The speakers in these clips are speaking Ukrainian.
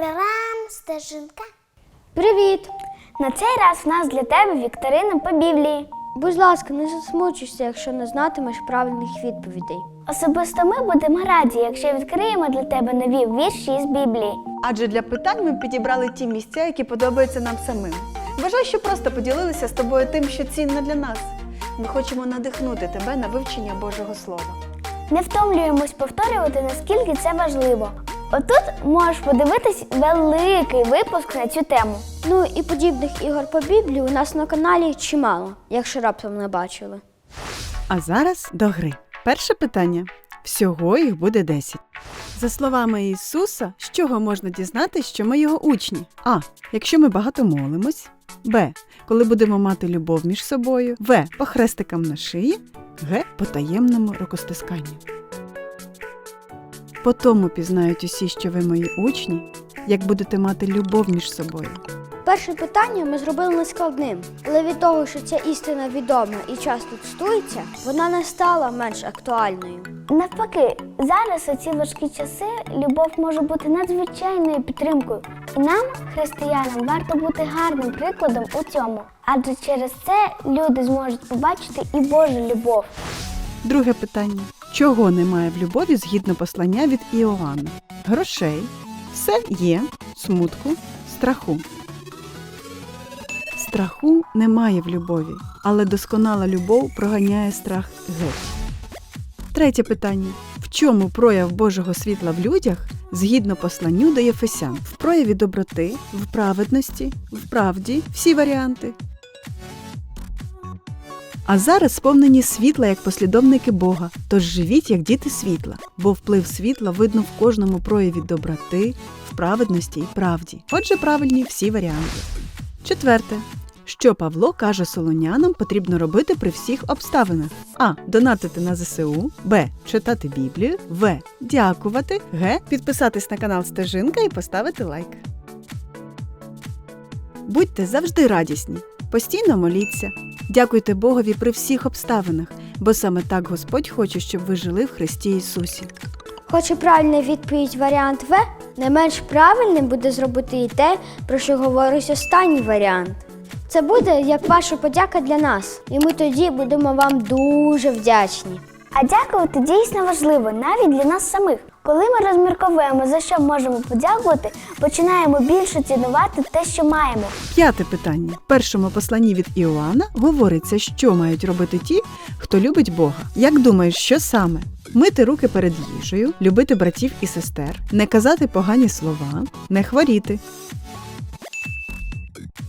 Тарарам, стежинка. Привіт! На цей раз в нас для тебе вікторина по Біблії. Будь ласка, не засмучуйся, якщо не знатимеш правильних відповідей. Особисто ми будемо раді, якщо відкриємо для тебе нові вірші із Біблії. Адже для питань ми підібрали ті місця, які подобаються нам самим. Вважай, що просто поділилися з тобою тим, що цінно для нас. Ми хочемо надихнути тебе на вивчення Божого Слова. Не втомлюємось повторювати, наскільки це важливо. Отут можеш подивитись великий випуск на цю тему. Ну і подібних ігор по Біблії у нас на каналі чимало, якщо раптом не бачили. А зараз до гри. Перше питання. Всього їх буде 10. За словами Ісуса, з чого можна дізнатися, що ми його учні? А. Якщо ми багато молимось. Б. Коли будемо мати любов між собою. В. По хрестикам на шиї. Г. По таємному рукостисканню. По тому пізнають усі, що ви мої учні, як будете мати любов між собою. Перше питання ми зробили нескладним, але від того, що ця істина відома і часто цитується, вона не стала менш актуальною. Навпаки, зараз у ці важкі часи любов може бути надзвичайною підтримкою. І нам, християнам, варто бути гарним прикладом у цьому, адже через це люди зможуть побачити і Божу любов. Друге питання. Чого немає в любові згідно послання від Іоанна? Грошей. Все є, смутку, страху. Страху немає в любові, але досконала любов проганяє страх геть. Третє питання. В чому прояв Божого світла в людях згідно посланню до Єфесян? В прояві доброти, в праведності, в правді, всі варіанти. А зараз сповнені світла як послідовники Бога, тож живіть як діти світла, бо вплив світла видно в кожному прояві доброти, в праведності і правді. Отже, правильні всі варіанти. Четверте. Що Павло каже солонянам потрібно робити при всіх обставинах: А. Донатити на ЗСУ, Б. Читати Біблію, В. Дякувати, Г. Підписатись на канал Стежинка і поставити лайк. Будьте завжди радісні, постійно моліться. Дякуйте Богові при всіх обставинах, бо саме так Господь хоче, щоб ви жили в Христі Ісусі. Хоч і правильна відповідь варіант В, не менш правильним буде зробити і те, про що говорить останній варіант. Це буде як ваша подяка для нас, і ми тоді будемо вам дуже вдячні. А дякувати дійсно важливо навіть для нас самих. Коли ми розмірковуємо, за що можемо подякувати, починаємо більше цінувати те, що маємо. П'яте питання. В першому посланні від Іоанна говориться, що мають робити ті, хто любить Бога. Як думаєш, що саме? Мити руки перед їжею, любити братів і сестер, не казати погані слова, не хворіти.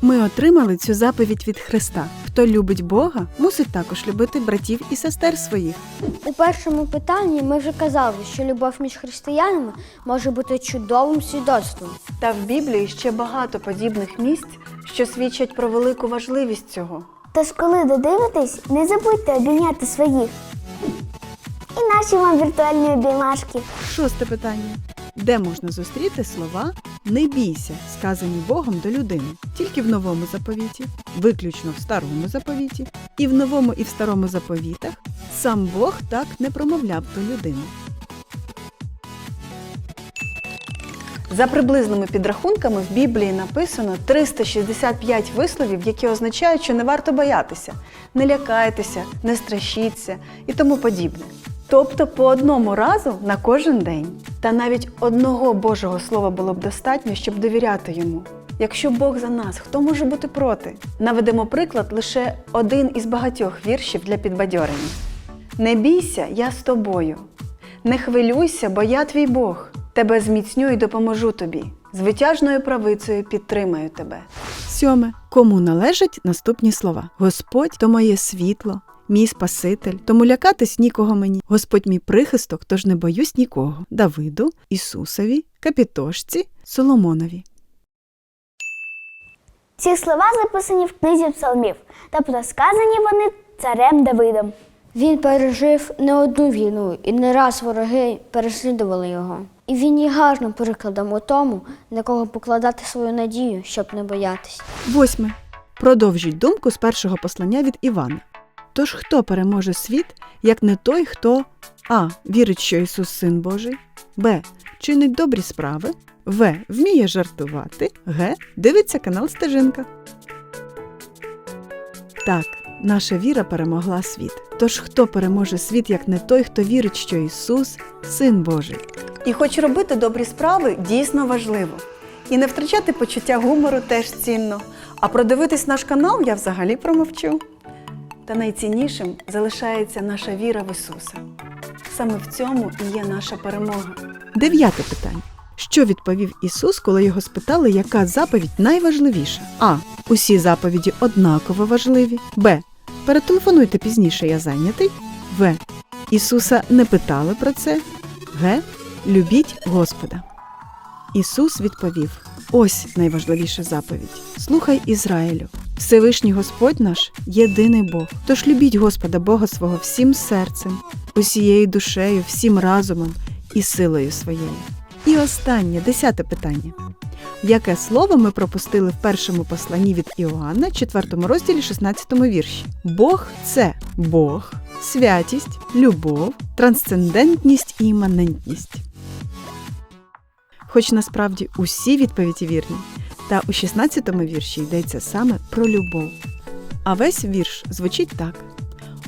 Ми отримали цю заповідь від Христа. Хто любить Бога, мусить також любити братів і сестер своїх. У першому питанні ми вже казали, що любов між християнами може бути чудовим свідоцтвом. Та в Біблії ще багато подібних місць, що свідчать про велику важливість цього. Тож, коли додивитесь, не забудьте обійняти своїх. І наші вам віртуальні обіймашки. Шосте питання. Де можна зустріти слова не бійся, сказані Богом до людини? Тільки в новому заповіті, виключно в старому заповіті, і в новому і в старому заповітах сам Бог так не промовляв до людини. За приблизними підрахунками в Біблії написано 365 висловів, які означають, що не варто боятися, не лякайтеся, не страшіться і тому подібне. Тобто по одному разу на кожен день. Та навіть одного Божого слова було б достатньо, щоб довіряти йому. Якщо Бог за нас, хто може бути проти? Наведемо приклад лише один із багатьох віршів для підбадьорення. Не бійся, я з тобою. Не хвилюйся, бо я твій Бог. Тебе зміцню і допоможу тобі. З витяжною правицею підтримаю тебе. Сьоме. Кому належать наступні слова: Господь то моє світло, мій Спаситель, тому лякатись нікого мені. Господь мій прихисток, тож не боюсь нікого. Давиду, Ісусові, Капітошці, Соломонові. Ці слова записані в книзі псалмів, тобто сказані вони царем Давидом. Він пережив не одну війну і не раз вороги переслідували його. І він є гарним прикладом у тому, на кого покладати свою надію, щоб не боятись. Восьме. Продовжіть думку з першого послання від Івана. Тож хто переможе світ, як не той, хто а. вірить, що Ісус Син Божий, Б. Чинить добрі справи. В. Вміє жартувати. Г. Дивиться канал Стежинка. Так, наша віра перемогла світ. Тож хто переможе світ, як не той, хто вірить, що Ісус син Божий? І хоч робити добрі справи дійсно важливо. І не втрачати почуття гумору теж цінно. А продивитись наш канал я взагалі промовчу. Та найціннішим залишається наша віра в Ісуса. Саме в цьому і є наша перемога. Дев'яте питання. Що відповів Ісус, коли його спитали, яка заповідь найважливіша? А. Усі заповіді однаково важливі. Б. Перетелефонуйте пізніше, я зайнятий. В. Ісуса не питали про це. Г. Любіть Господа. Ісус відповів: Ось найважливіша заповідь. Слухай Ізраїлю. Всевишній Господь наш єдиний Бог. Тож любіть Господа Бога свого всім серцем, усією душею, всім разумом і силою своєю. І останнє, десяте питання. Яке слово ми пропустили в першому посланні від Іоанна, 4 розділі, 16 вірші? Бог це Бог, святість, любов, трансцендентність і іманентність. Хоч насправді усі відповіді вірні, та у 16 вірші йдеться саме про любов. А весь вірш звучить так: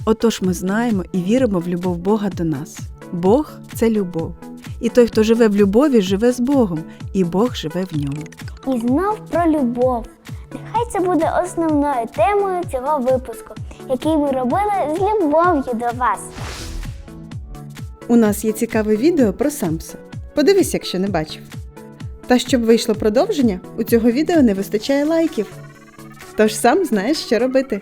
Отож ми знаємо і віримо в любов Бога до нас. Бог це любов. І той, хто живе в любові, живе з Богом, і Бог живе в ньому. І знов про любов. Нехай це буде основною темою цього випуску, який ми робили з любов'ю до вас. У нас є цікаве відео про Самса. Подивись, якщо не бачив. Та щоб вийшло продовження, у цього відео не вистачає лайків. Тож сам знаєш, що робити.